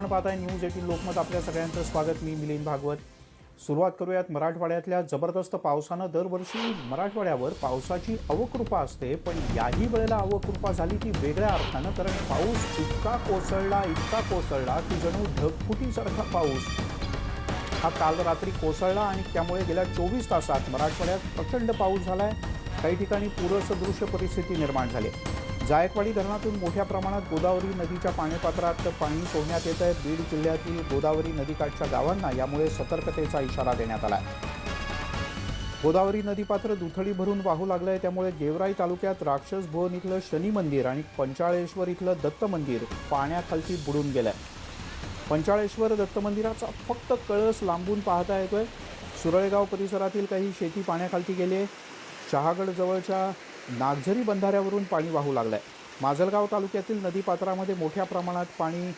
आपण पाहताय news eighteen Lokmat आपल्या सगळ्यांचं स्वागत. मी मिलिंद भागवत. सुरुवात करूयात मराठवाड्यातल्या जबरदस्त पावसानं. दरवर्षी मराठवाड्यावर पावसाची अवकृपा असते पण याही वेळेला अवकृपा झाली ती वेगळ्या अर्थानं कारण पाऊस इतका कोसळला इतका कोसळला की जणू ढगफुटीसारखा पाऊस हा काल रात्री कोसळला आणि त्यामुळे गेल्या चोवीस तासात मराठवाड्यात प्रचंड पाऊस झाला आहे काही ठिकाणी पूरसदृश्य परिस्थिती निर्माण झाली. जायकवाडी धरणातून मोठ्या प्रमाणात गोदावरी नदीच्या पाणीपात्रात पाणी सोडण्यात येत आहे. बीड जिल्ह्यातील गोदावरी नदीकाठच्या गावांना यामुळे सतर्कतेचा इशारा देण्यात आला आहे. गोदावरी नदीपात्र दुथडी भरून वाहू आहे त्यामुळे गेवराई तालुक्यात राक्षस भुवन इथलं शनी मंदिर आणि पंचाळेश्वर इथलं दत्त मंदिर पाण्याखालती बुडून गेलंय. पंचाळेश्वर दत्त मंदिराचा फक्त कळस लांबून पाहता येतोय. सुरळेगाव परिसरातील काही शेती पाण्याखालती गेली आहे. शहागडजवळच्या नागझरी बंधाऱ्यावरून पाणी वाहू लागलं आहे माजलगाव तालुक्यातील नदीपात्रामध्ये मोठ्या प्रमाणात पाणी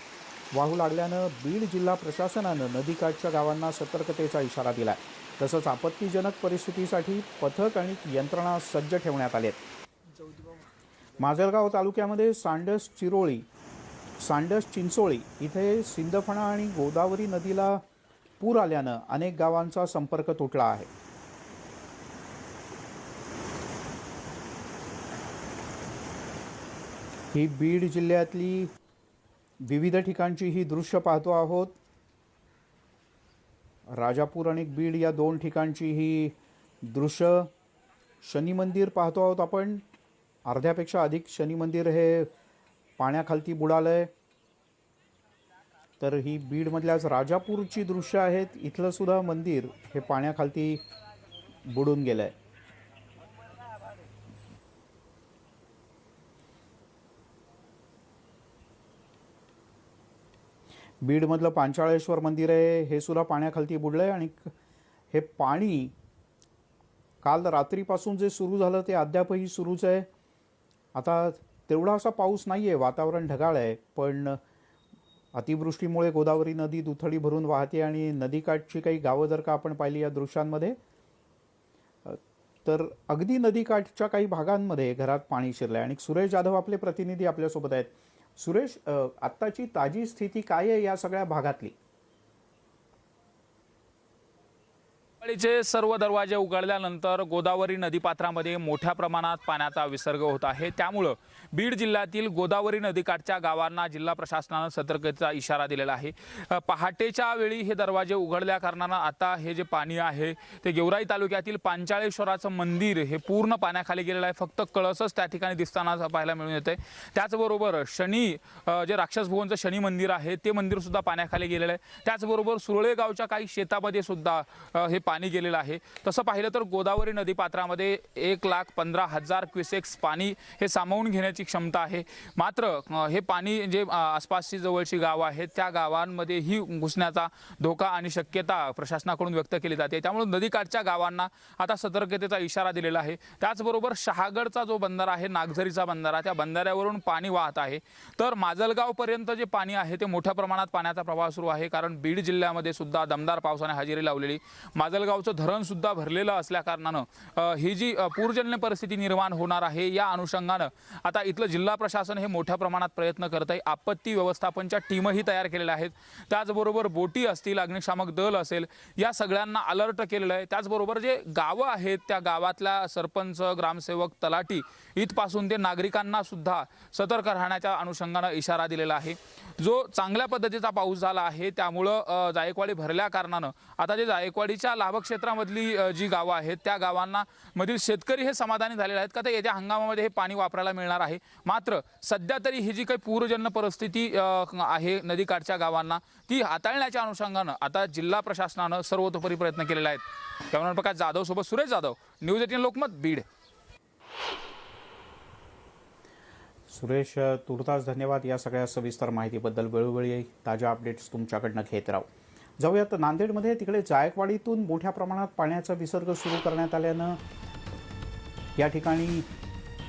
वाहू लागल्यानं बीड जिल्हा प्रशासनानं नदीकाठच्या गावांना सतर्कतेचा इशारा दिला आहे तसंच आपत्तीजनक परिस्थितीसाठी पथक आणि यंत्रणा सज्ज ठेवण्यात आलेत. माजलगाव तालुक्यामध्ये सांडस चिरोळी सांडस चिंचोळी इथे सिंदफणा आणि गोदावरी नदीला पूर आल्यानं अनेक गावांचा संपर्क तुटला आहे. ही बीड जिल्ह्यातली विविध ठिकाणची ही दृश्य पाहतो आहोत. राजापूर आणि बीड या दोन ठिकाणची ही दृश्य शनी मंदिर पाहतो आहोत आपण. अर्ध्यापेक्षा अधिक शनी मंदिर हे पाण्याखालती बुडालंय. तर ही बीडमधल्याच राजापूरची दृश्य आहेत. इथलं सुद्धा मंदिर हे पाण्याखालती बुडून गेलं आहे बीडमधलं पांचाळेश्वर मंदिर आहे हे सुद्धा पाण्याखालती बुडलंय आणि हे पाणी काल रात्रीपासून जे सुरू झालं ते अद्यापही सुरूच आहे. आता तेवढा असा पाऊस नाही आहे वातावरण ढगाळ आहे पण अतिवृष्टीमुळे गोदावरी नदी दुथडी भरून वाहते आणि नदीकाठची काही गावं जर का आपण पाहिली या दृश्यांमध्ये तर अगदी नदीकाठच्या काही भागांमध्ये घरात पाणी शिरलं आहे आणि सुरेश जाधव आपले प्रतिनिधी आपल्यासोबत आहेत. सुरेश आत्ताची ताजी स्थिती काय आहे या सगळ्या भागातली? दिवाळीचे सर्व दरवाजे उघडल्यानंतर गोदावरी नदीपात्रामध्ये मोठ्या प्रमाणात पाण्याचा विसर्ग होत आहे. त्यामुळं बीड जिल्ह्यातील गोदावरी नदीकाठच्या गावांना जिल्हा प्रशासनानं सतर्कतेचा इशारा दिलेला आहे. पहाटेच्या वेळी हे दरवाजे उघडल्या कारणानं आता हे जे पाणी आहे ते गेवराई तालुक्यातील पांचाळेश्वराचं मंदिर हे पूर्ण पाण्याखाली गेलेलं आहे. फक्त कळसच त्या ठिकाणी दिसताना पाहायला मिळून येते त्याचबरोबर शनी जे राक्षस भुवनचं शनी मंदिर आहे ते मंदिरसुद्धा पाण्याखाली गेलेलं आहे. त्याचबरोबर सुरळे गावच्या काही शेतामध्ये सुद्धा हे पाणी गेलेलं आहे. तसं पाहिलं तर गोदावरी नदीपात्रामध्ये एक लाख पंधरा हजार क्युसेक्स पाणी हे सामावून घेण्याची क्षमता आहे. मात्र हे पाणी जे आसपासची जवळची गावं आहेत त्या गावांमध्येही घुसण्याचा धोका आणि शक्यता प्रशासनाकडून व्यक्त केली जाते. त्यामुळे नदीकाठच्या गावांना आता सतर्कतेचा इशारा दिलेला आहे. त्याचबरोबर शहागडचा जो बंधारा आहे नागझरीचा बंधारा त्या बंधाऱ्यावरून पाणी वाहत आहे. तर माजलगावपर्यंत जे पाणी आहे ते मोठ्या प्रमाणात पाण्याचा प्रवाह सुरू आहे. कारण बीड जिल्ह्यामध्ये सुद्धा दमदार पावसाने हजेरी लावलेली. माजल धरण सुद्धा भरलेलं असल्या कारणानं ही जी पूरजन्य परिस्थिती निर्माण होणार आहे या अनुषंगानं आता इथलं जिल्हा प्रशासन हे मोठ्या प्रमाणात प्रयत्न करत आहे आपत्ती व्यवस्थापनच्या टीमही तयार केलेल्या आहेत. त्याचबरोबर बोटी असतील अग्निशामक दल असेल या सगळ्यांना अलर्ट केलेलं आहे. त्याचबरोबर जे गावं आहेत त्या गावातल्या सरपंच ग्रामसेवक तलाटी इथपासून ते नागरिकांना सुद्धा सतर्क राहण्याच्या अनुषंगानं इशारा दिलेला आहे. जो चांगल्या पद्धतीचा पाऊस झाला आहे त्यामुळं जायकवाडी भरल्या कारणानं आता जे जायकवाडीच्या लाभक्षेत्रामधली जी गावं आहेत त्या गावांना मधील शेतकरी हे समाधानी झालेले आहेत का? तर येत्या हंगामामध्ये हे पाणी वापरायला मिळणार आहे. मात्र सध्या तरी ही जी काही पूरजन्य परिस्थिती आहे नदीकाठच्या गावांना ती हाताळण्याच्या अनुषंगानं आता जिल्हा प्रशासनानं सर्वतोपरी प्रयत्न केलेले आहेत. त्यामुळे प्रकाश जाधव सोबत सुरेश जाधव न्यूज एटीन लोकमत बीड. सुरेश तुर्तास धन्यवाद या सगळ्या सविस्तर माहितीबद्दल. वेळोवेळी ताज्या अपडेट्स तुमच्याकडनं घेत राहू. जाऊयात. नांदेडमध्ये तिकडे जायकवाडीतून मोठ्या प्रमाणात पाण्याचा विसर्ग सुरू करण्यात आल्यानं या ठिकाणी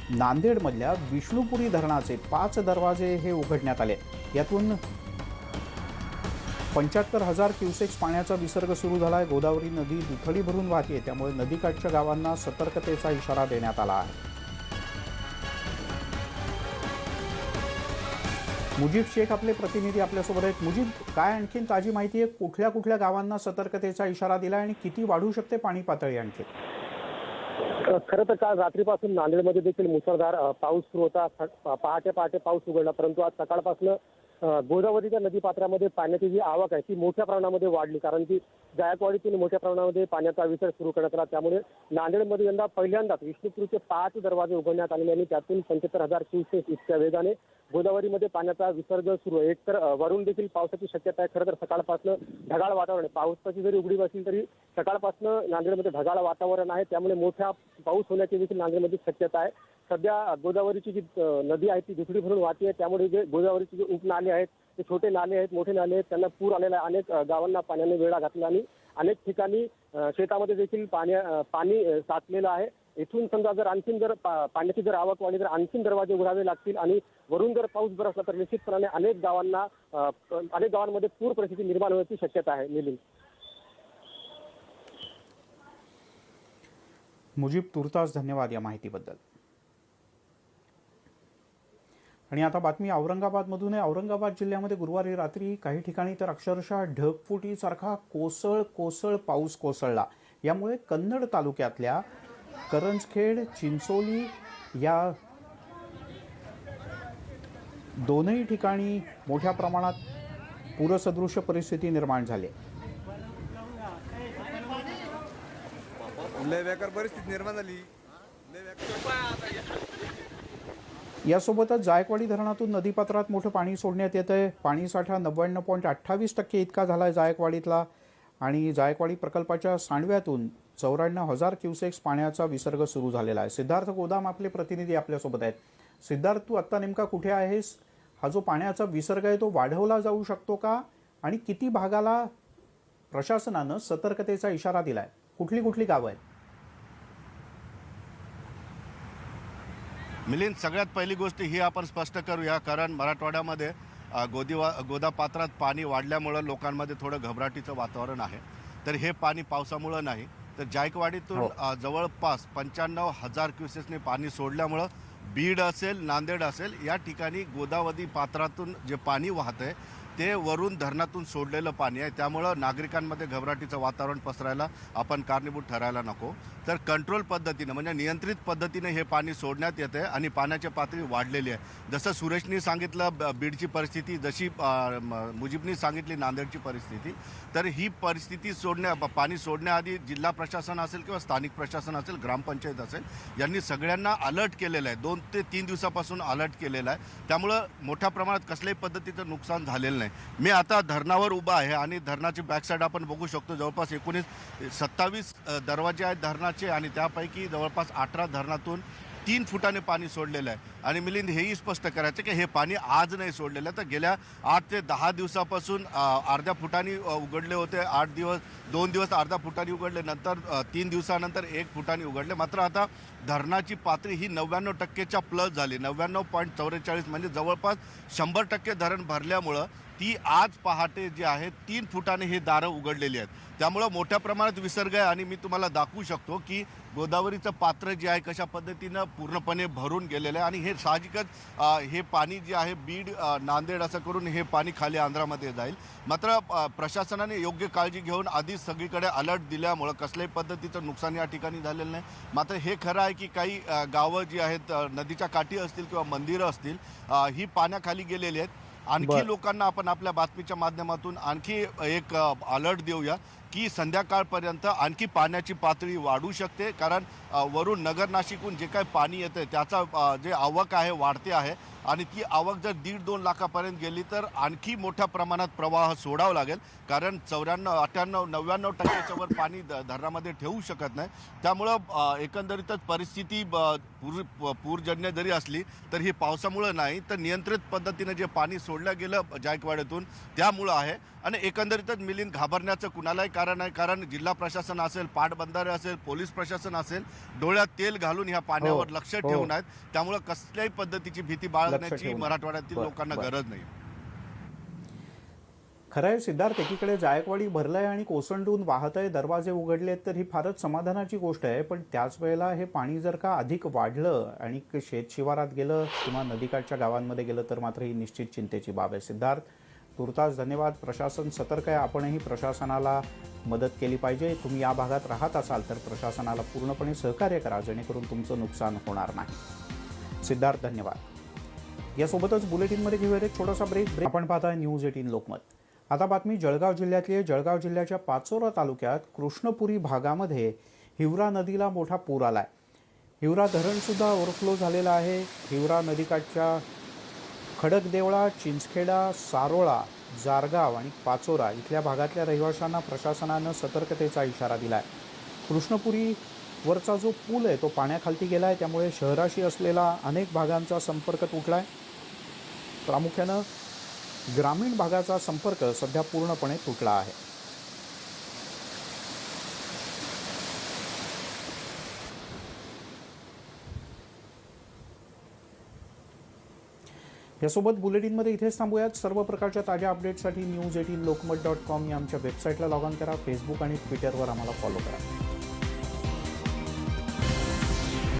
नांदेडमधल्या विष्णुपुरी धरणाचे पाच दरवाजे हे उघडण्यात आले. यातून पंच्याहत्तर हजार क्युसेक्स पाण्याचा विसर्ग सुरू झाला आहे गोदावरी नदी दुथडी भरून वाहते त्यामुळे नदीकाठच्या गावांना सतर्कतेचा इशारा देण्यात आला आहे. मुजीब शेख आपले प्रतिनिधी आपल्यासोबत आहेत. मुजीब काय आणखीन ताजी माहिती आहे? कुठल्या कुठल्या गावांना सतर्कतेचा इशारा दिला आणि किती वाढू शकते पाणी पातळी आणखी खरं तर काल रात्रीपासून नांदेडमध्ये देखील मुसळधार पाऊस सुरू होता. पहाटे पहाटे पाऊस उघडला परंतु आज सकाळपासून गोदावरीच्या नदीपात्रामध्ये पाण्याची जी आवक आहे ती मोठ्या प्रमाणामध्ये वाढली. कारण की जायकवाडीतून मोठ्या प्रमाणामध्ये पाण्याचा विसर्ग सुरू करण्यात आला. त्यामुळे नांदेडमध्ये यंदा पहिल्यांदाच विष्णुपूरचे पाच दरवाजे उघडण्यात आलेले आणि त्यातून पंच्याहत्तर हजार क्युसेक इतक्या वेगाने गोदावरीमध्ये पाण्याचा विसर्ग सुरू आहे. एक तर वरून देखील पावसाची शक्यता आहे. खरं तर सकाळपासून ढगाळ वातावरण आहे. पावसाची जरी उघडी असेल तरी सकाळपासून नांदेडमध्ये ढगाळ वातावरण आहे. त्यामुळे मोठ्या पाऊस होण्याची देखील नांदेडमध्ये शक्यता आहे. सध्या गोदावरीची जी नदी आहे ती दुसरी भरून वाहते. आहे त्यामुळे जे गोदावरीचे जे उपनाले आहेत ते छोटे नाले आहेत मोठे नाले आहेत त्यांना पूर आलेला आहे. अनेक गावांना पाण्याने वेळा घातला आणि अनेक ठिकाणी शेतामध्ये देखील पाण्या पाणी साचलेलं आहे. इथून समजा जर आणखीन जर पाण्याची जर आवक वाढली तर आणखीन दरवाजे उघडावे लागतील आणि वरून जर पाऊस बरसला तर निश्चितपणाने अनेक गावांना अनेक गावांमध्ये पूर परिस्थिती निर्माण होण्याची शक्यता आहे. मिलिंद. मुजीब तुर्तास धन्यवाद या माहितीबद्दल. आणि आता बातमी औरंगाबादमधून आहे. औरंगाबाद जिल्ह्यामध्ये गुरुवारी रात्री काही ठिकाणी तर अक्षरशः ढगफुटीसारखा कोसळ कोसळ पाऊस कोसळला. यामुळे कन्नड तालुक्यातल्या करंजखेड चिंचोली या दोनही ठिकाणी मोठ्या प्रमाणात पूरसदृश्य परिस्थिती निर्माण झाली. लय बेकार परिस्थिती निर्माण झाली. यासोबतच जायकवाडी धरणातून नदीपात्रात मोठं पाणी सोडण्यात येत आहे पाणीसाठा नव्याण्णव पॉईंट अठ्ठावीस टक्के इतका झाला आहे जायकवाडीतला. आणि जायकवाडी प्रकल्पाच्या सांडव्यातून चौऱ्याण्णव हजार क्युसेक्स पाण्याचा विसर्ग सुरू झालेला आहे. सिद्धार्थ गोदाम आपले प्रतिनिधी आपल्यासोबत आहेत. सिद्धार्थ तू आत्ता नेमका कुठे आहेस? हा जो पाण्याचा विसर्ग आहे तो वाढवला जाऊ शकतो का? आणि किती भागाला प्रशासनानं सतर्कतेचा इशारा दिला आहे कुठली कुठली गावं आहेत? मिलिंद सगळ्यात पहिली गोष्ट ही आपण स्पष्ट करूया कारण मराठवाड्यामध्ये गोदीवा गोदापात्रात पाणी वाढल्यामुळं लोकांमध्ये थोडं घबराटीचं वातावरण आहे तर हे पाणी पावसामुळं नाही तर जायकवाडीतून हो. जवळपास पंच्याण्णव हजार क्युसेसने पाणी सोडल्यामुळं बीड असेल नांदेड असेल या ठिकाणी गोदावरी पात्रातून जे पाणी वाहतंय ते वरून धरणातून सोडलेलं पाणी आहे. त्यामुळं नागरिकांमध्ये घबराटीचं वातावरण पसरायला आपण कारणीभूत ठरायला नको. तर कंट्रोल पद्धतीनं म्हणजे नियंत्रित पद्धतीने हे पाणी सोडण्यात येते आणि पाण्याची पातळी वाढलेली आहे. जसं सुरेशनी सांगितलं ब- बीडची परिस्थिती जशी म- मुजीबनी सांगितली नांदेडची परिस्थिती तर ही परिस्थिती सोडण्या पाणी सोडण्याआधी जिल्हा प्रशासन असेल किंवा स्थानिक प्रशासन असेल ग्रामपंचायत असेल यांनी सगळ्यांना अलर्ट केलेलं आहे. दोन ते तीन दिवसापासून अलर्ट केलेलं आहे. त्यामुळं मोठ्या प्रमाणात कसल्याही पद्धतीचं नुकसान झालेलं नाही. मी आता धरणावर उभा आहे आणि धरणाची बॅकसाईड आपण बघू शकतो. जवळपास एकोणीस सत्तावीस दरवाजे आहेत धरणाचे आणि त्यापैकी जवळपास अठरा धरणातून तीन फुटाने पाणी सोडलेलं आहे. आणि मिलिंद हेही स्पष्ट करायचं की हे पाणी आज नाही सोडलेलं आहे. तर गेल्या आठ ते दहा दिवसापासून अर्ध्या फुटानी उघडले होते. आठ दिवस दोन दिवस अर्ध्या फुटानी उघडले. नंतर तीन दिवसानंतर एक फुटानी उघडले. मात्र आता धरणाची पातळी ही नव्याण्णव टक्केच्या प्लस झाली. नव्याण्णव पॉईंट चौवेचाळीस म्हणजे जवळपास शंभर टक्के धरण भरल्यामुळं ती आज पहाटे जी आहे तीन फुटाने हे दारं उघडलेली आहेत. त्यामुळं मोठ्या प्रमाणात विसर्ग आहे. आणि मी तुम्हाला दाखवू शकतो की गोदावरीचं पात्र जे आहे कशा पद्धतीनं पूर्णपणे भरून गेलेलं आहे आणि हे साहजिकच हे पाणी जे आहे बीड नांदेड असं करून हे पाणी खाली आंध्रामध्ये जाईल. मात्र प्रशासनाने योग्य काळजी घेऊन आधीच सगळीकडे अलर्ट दिल्यामुळं कसल्याही पद्धतीचं नुकसान या ठिकाणी झालेलं नाही. मात्र हे खरं आहे की काही गावं जी आहेत नदीच्या काठी असतील किंवा मंदिरं असतील ही पाण्याखाली गेलेली आहेत. आणखी. लोकांना आपण आपल्या बातमीच्या माध्यमातून आणखी एक अलर्ट देऊया. की संध्याकाळपर्यंत आणखी पाण्याची पातळी वाढू शकते. कारण वरून नगर नाशिकहून जे काही पाणी येतं त्याचा जे आवक आहे वाढते आहे. आणि ती आवक जर दीड दोन लाखापर्यंत गेली तर आणखी मोठ्या प्रमाणात प्रवाह सोडावा लागेल. कारण चौऱ्याण्णव अठ्ठ्याण्णव नव्याण्णव टक्क्याच्या वर पाणी द धरणामध्ये ठेवू शकत नाही. त्यामुळं एकंदरीतच परिस्थिती ब- पूर पूरजन्य जरी असली तर ही पावसामुळं नाही. तर नियंत्रित पद्धतीनं जे पाणी सोडलं गेलं जायकवाड्यातून त्यामुळं आहे. आणि एकंदरीतच मिलिंद घाबरण्याचं कुणालाही कारण आहे कारण जिल्हा प्रशासन असेल पाटबंधारे असेल पोलीस प्रशासन असेल डोळ्यात तेल घालून ह्या पाण्यावर हो, लक्ष हो. ठेवून आहेत त्यामुळं कसल्याही पद्धतीची भीती बाळगण्याची. मराठवाड्यातील लोकांना. गरज नाही खरं आहे सिद्धार्थ एकीकडे जायकवाडी भरलंय आणि कोसंडून वाहत आहे दरवाजे उघडलेत तर ही फारच समाधानाची गोष्ट आहे पण त्याच वेळेला हे पाणी जर का अधिक वाढलं आणि शेत शिवारात गेलं किंवा नदीकाठच्या गावांमध्ये गेलं तर मात्र ही निश्चित चिंतेची बाब आहे सिद्धार्थ तुर्तास धन्यवाद प्रशासन सतर्क आहे आपणही प्रशासनाला मदत केली पाहिजे. तुम्ही या भागात राहत असाल तर प्रशासनाला पूर्णपणे सहकार्य करा जेणेकरून तुमचं नुकसान होणार नाही. सिद्धार्थ धन्यवाद. यासोबतच बुलेटिनमध्ये घेऊयात एक छोटासा ब्रेक ब्रेक आपण पाहताय न्यूज एटीन लोकमत. आता बातमी जळगाव जिल्ह्यातली आहे. जळगाव जिल्ह्याच्या पाचोरा तालुक्यात कृष्णपुरी भागामध्ये हिवरा नदीला मोठा पूर आला आहे हिवरा धरणसुद्धा ओव्हरफ्लो झालेलं आहे. हिवरा नदीकाठच्या खडकदेवळा चिंचखेडा सारोळा जारगाव आणि पाचोरा इथल्या भागातल्या रहिवाशांना प्रशासनानं सतर्कतेचा इशारा दिला आहे कृष्णपुरी वरचा जो पूल आहे तो पाण्याखालती गेला आहे त्यामुळे शहराशी असलेला अनेक भागांचा संपर्क तुटला आहे प्रामुख्यानं ग्रामीण भागाचा संपर्क सध्या पूर्णपणे तुटला आहे. यासोबत बुलेटिनमध्ये इथेच थांबूयात. सर्व प्रकारच्या ताज्या अपडेटसाठी news eighteen Lokmat dot com या आमच्या वेबसाईटला लॉग ऑन करा. फेसबुक आणि ट्विटरवर आम्हाला फॉलो करा.